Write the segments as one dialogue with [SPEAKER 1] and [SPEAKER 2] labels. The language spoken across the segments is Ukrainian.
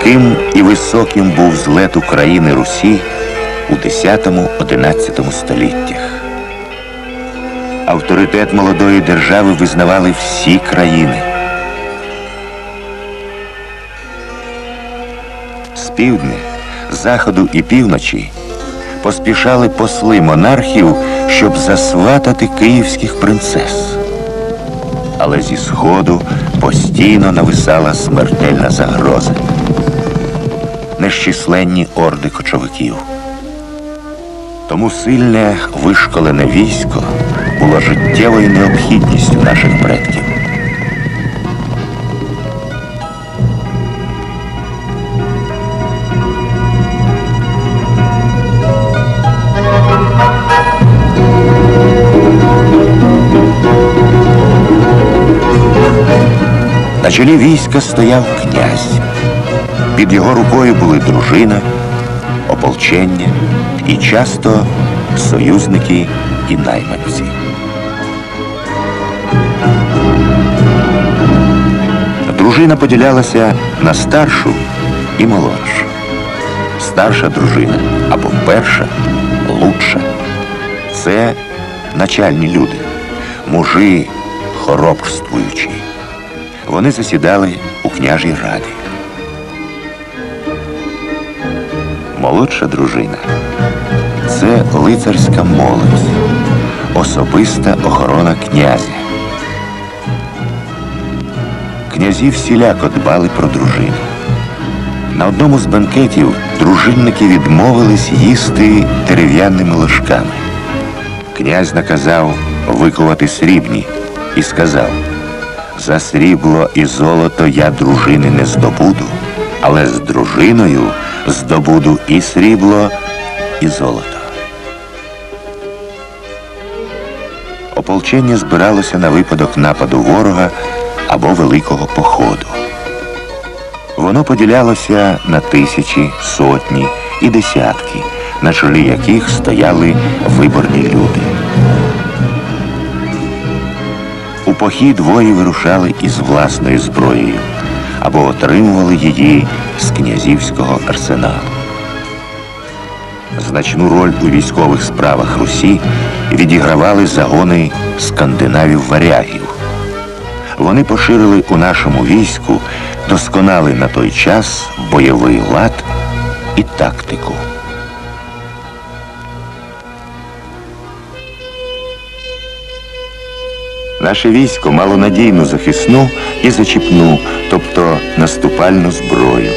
[SPEAKER 1] Стрімким і високим був злет України Русі у 10-11 століттях. Авторитет молодої держави визнавали всі країни. З півдня, заходу і півночі поспішали посли монархів, щоб засватати київських принцес. Але зі сходу постійно нависала смертельна загроза. Нещисленні орди кочовиків. Тому сильне вишколене військо було життєвою необхідністю наших предків. На чолі війська стояв князь. Під його рукою були дружина, ополчення і часто союзники і найманці. Дружина поділялася на старшу і молодшу. Старша дружина або перша лучша. Це начальні люди, мужи хоробрствуючі. Вони засідали у княжій раді. Молодша дружина це лицарська молодь, особиста охорона князя. Князі всіляко дбали про дружину. На одному з бенкетів дружинники відмовились їсти дерев'яними ложками. Князь наказав викувати срібні і сказав за срібло і золото я дружини не здобуду, але з дружиною здобуду і срібло, і золото. Ополчення збиралося на випадок нападу ворога або великого походу. Воно поділялося на тисячі, сотні і десятки, на чолі яких стояли виборні люди. У похід вої вирушали із власною зброєю або отримували її з князівського арсеналу. Значну роль у військових справах Русі відігравали загони скандинавів-варягів. Вони поширили у нашому війську досконалий на той час бойовий лад і тактику. Наше військо мало надійну захисну і зачіпну, тобто наступальну зброю.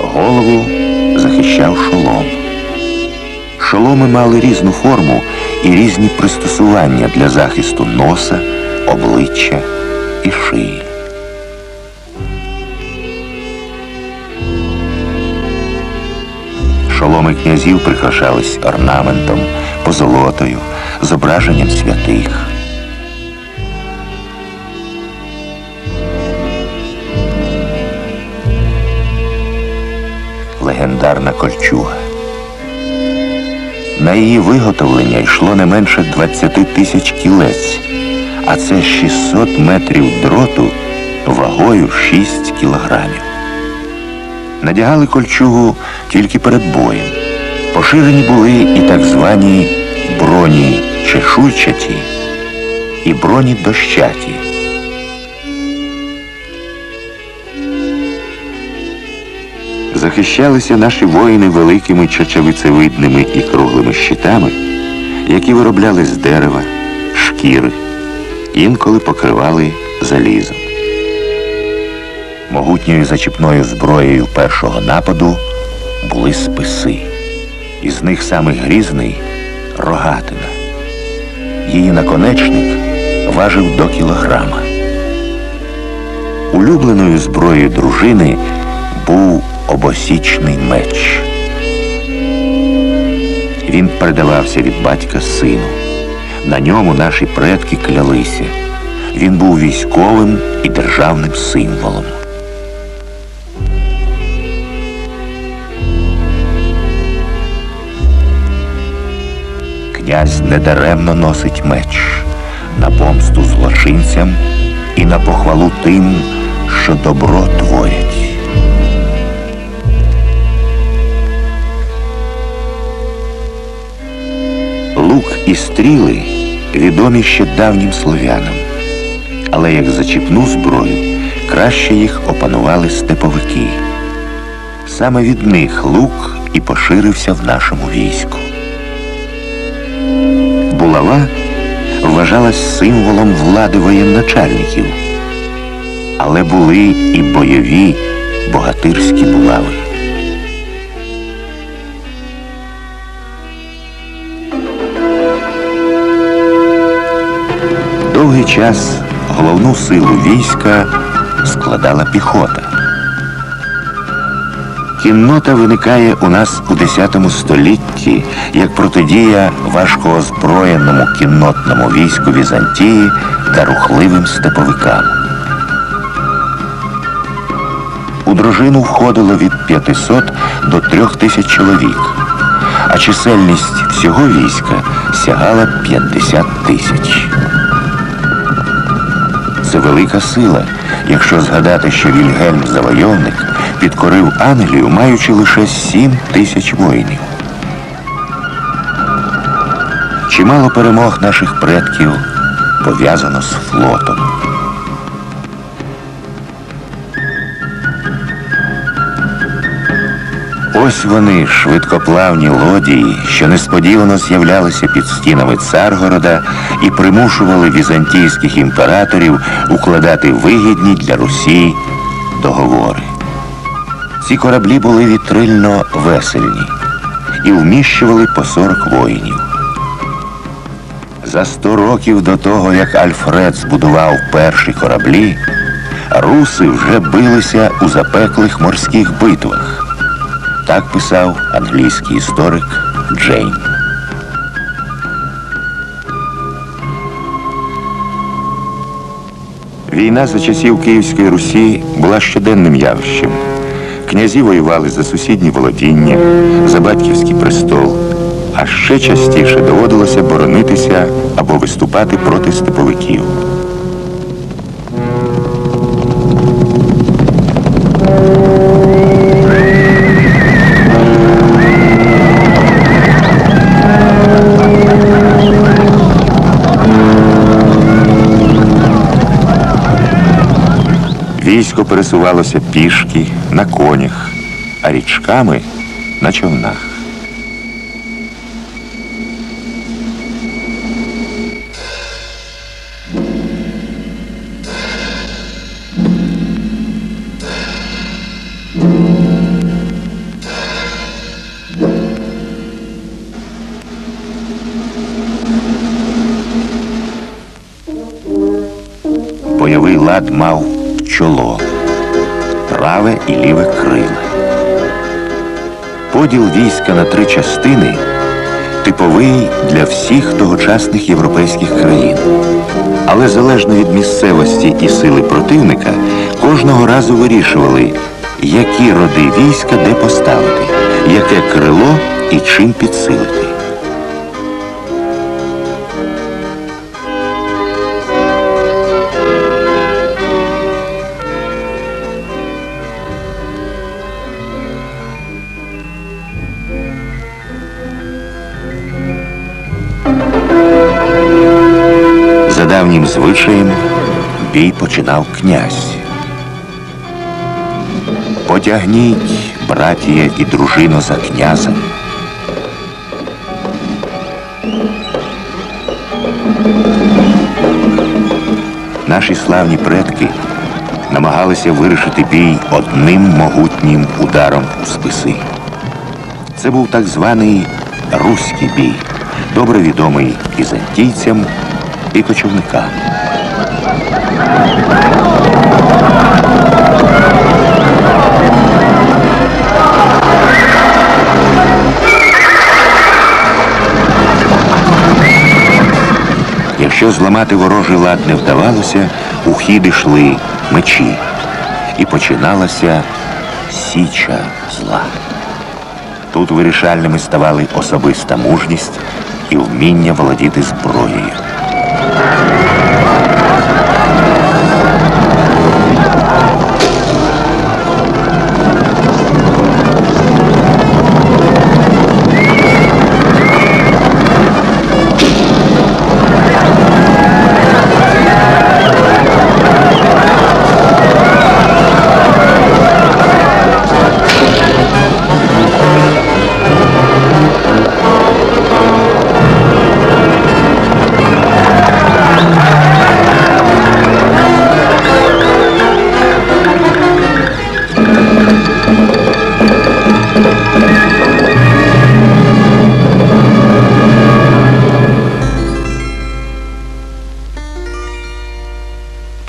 [SPEAKER 1] Голову захищав шолом. Шоломи мали різну форму і різні пристосування для захисту носа, обличчя і шиї. Шоломи князів прикрашались орнаментом, позолотою, зображенням святих. Легендарна кольчуга. На її виготовлення йшло не менше 20 тисяч кілець, а це 600 метрів дроту вагою 6 кілограмів. Надягали кольчугу тільки перед боєм. Поширені були і так звані броні чешуйчаті і броні дощаті. Захищалися наші воїни великими чачавицевидними і круглими щитами, які виробляли з дерева, шкіри, інколи покривали залізом. Могутньою зачіпною зброєю першого нападу були списи. Із них самий грізний рогатина. Її наконечник важив до кілограма. Улюбленою зброєю дружини був обосічний меч. Він передавався від батька сину. На ньому наші предки клялися. Він був військовим і державним символом. Князь недаремно носить меч на помсту злочинцям і на похвалу тим, що добро творять. Лук і стріли відомі ще давнім слов'янам. Але як зачіпну зброю, краще їх опанували степовики. Саме від них лук і поширився в нашому війську. Булава вважалась символом влади воєначальників, але були і бойові богатирські булави. Довгий час головну силу війська складала піхота. Кіннота виникає у нас у X столітті як протидія важкоозброєному кіннотному війську Візантії та рухливим степовикам. У дружину входило від 500 до 3000 чоловік, а чисельність всього війська сягала 50 тисяч. Це велика сила, якщо згадати, що Вільгельм Завойовник підкорив Англію, маючи лише 7 тисяч воїнів. Чимало перемог наших предків пов'язано з флотом. Ось вони, швидкоплавні лодії, що несподівано з'являлися під стінами Царгорода і примушували візантійських імператорів укладати вигідні для Русі договори. Ці кораблі були вітрильно весельні і вміщували по 40 воїнів. За сто років до того, як Альфред збудував перші кораблі, руси вже билися у запеклих морських битвах. Так писав англійський історик Джейн. Війна за часів Київської Русі була щоденним явищем. Князі воювали за сусідні володіння, за батьківський престол, а ще частіше доводилося боронитися або виступати проти степовиків. Пересувалося пішки на конях, а річками на човнах. Бойовий лад мав праве і ліве крила. Поділ війська на три частини типовий для всіх тогочасних європейських країн. Але залежно від місцевості і сили противника, кожного разу вирішували, які роди війська де поставити, яке крило і чим підсилити. Давнім звичаєм бій починав князь. Потягніть, братія і дружино, за князем. Наші славні предки намагалися вирішити бій одним могутнім ударом у списи. Це був так званий руський бій, добре відомий візантійцям і кочівникам. Якщо зламати ворожий лад не вдавалося, у хід йшли мечі. І починалася січа зла. Тут вирішальними ставали особиста мужність і вміння володіти зброєю. Thank you.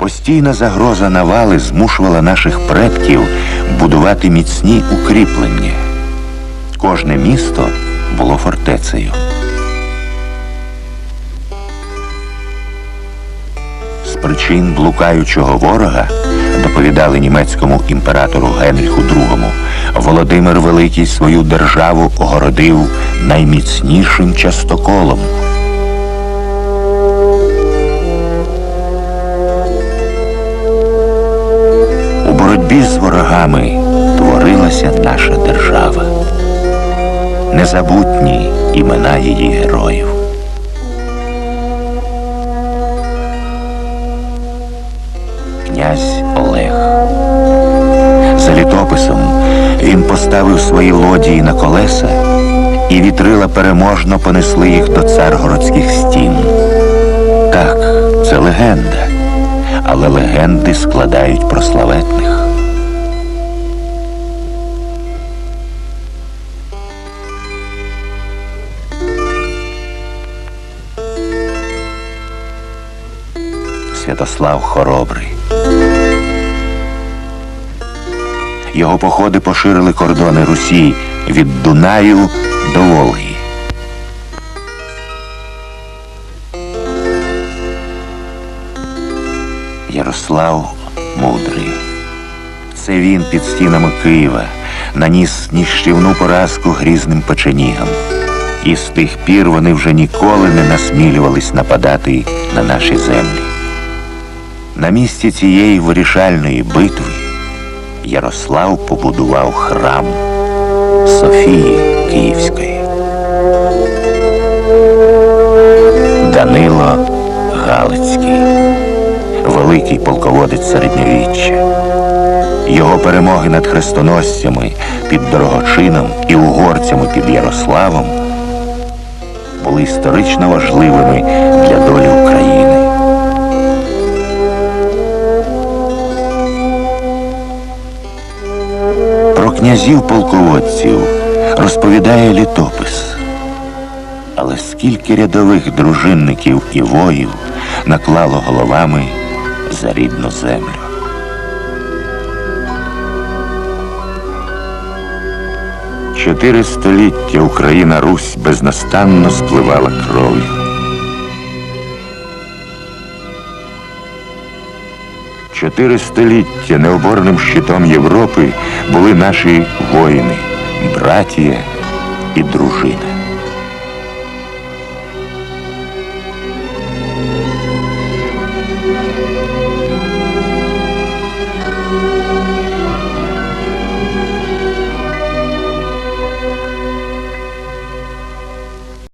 [SPEAKER 1] Постійна загроза навали змушувала наших предків будувати міцні укріплення. Кожне місто було фортецею. З причин блукаючого ворога, доповідали німецькому імператору Генріху II, Володимир Великий свою державу огородив найміцнішим частоколом. Боротьбі з ворогами творилася наша держава. Незабутні імена її героїв. Князь Олег. За літописом він поставив свої лодії на колеса, і вітрила переможно понесли їх до царгородських стін. Так, це легенда, але легенди складають про славетних. Святослав Хоробрий. Його походи поширили кордони Русі від Дунаю до Волги. Ярослав Мудрий. Це він під стінами Києва наніс ніщівну поразку грізним печенігам. І з тих пір вони вже ніколи не насмілювались нападати на наші землі. На місці цієї вирішальної битви Ярослав побудував храм Софії Київської. Данило Галицький, великий полководець середньовіччя. Його перемоги над хрестоносцями під Дорогочином і угорцями під Ярославом були історично важливими для долі України. Про князів полководців розповідає літопис. Але скільки рядових дружинників і воїв наклало головами за рідну землю. Чотири століття Україна Русь безнастанно спливала кров'ю. Чотири століття необорним щитом Європи були наші воїни, братія і дружина.